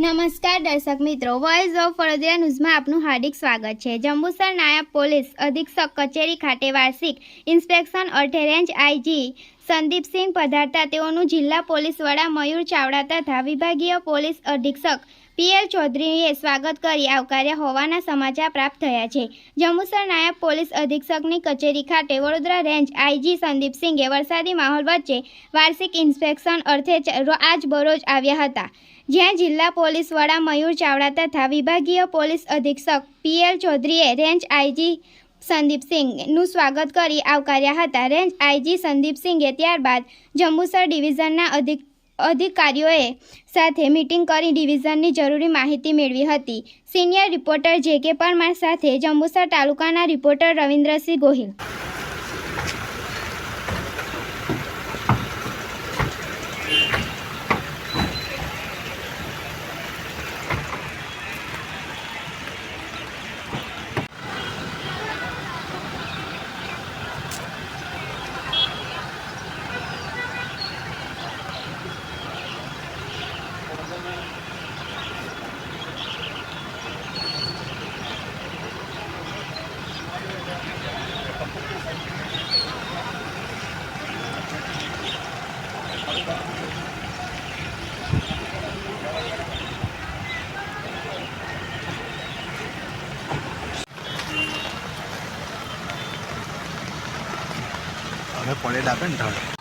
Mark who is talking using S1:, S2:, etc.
S1: નમસ્કાર દર્શક મિત્રો વોઇસ ઓફ વડોદરા ન્યૂઝમાં આપનું હાર્દિક સ્વાગત છે. જંબુસર નાયબ પોલીસ અધિક્ષક કચેરી ખાતે વાર્ષિક ઇન્સ્પેક્શન અર્થે રેન્જ આઈજી સંદીપસિંહ પધારતા તેઓનું જિલ્લા પોલીસ વડા મયુર ચાવડા તથા વિભાગીય પોલીસ અધિક્ષક પીએલ ચૌધરીએ સ્વાગત કરી આવકાર્યા હોવાના સમાચાર પ્રાપ્ત થયા છે. જંબુસર નાયબ પોલીસ અધિક્ષકની કચેરી ખાતે વડોદરા રેન્જ આઈજી સંદીપસિંઘે વરસાદી માહોલ વચ્ચે વાર્ષિક ઇન્સ્પેક્શન અર્થે આજ બરોજ આવ્યા હતા. જ્યાં જિલ્લા પોલીસ વડા મયુર ચાવડા તથા વિભાગીય પોલીસ અધિક્ષક પીએલ ચૌધરીએ રેન્જ આઈજી સંદીપસિંહનું સ્વાગત કરી આવકાર્યા હતા. રેન્જ આઈજી સંદીપસિંહે ત્યારબાદ જંબુસર ડિવિઝનના અધિક, અધિકારીઓએ સાથે મીટિંગ કરી ડિવિઝનની જરૂરી માહિતી મેળવી હતી. સિનિયર રિપોર્ટર જે કે પરમાર સાથે જંબુસર તાલુકાના રિપોર્ટર રવિન્દ્રસિંહ ગોહિલ
S2: હવે પડે ડાકે ને ઢાળ.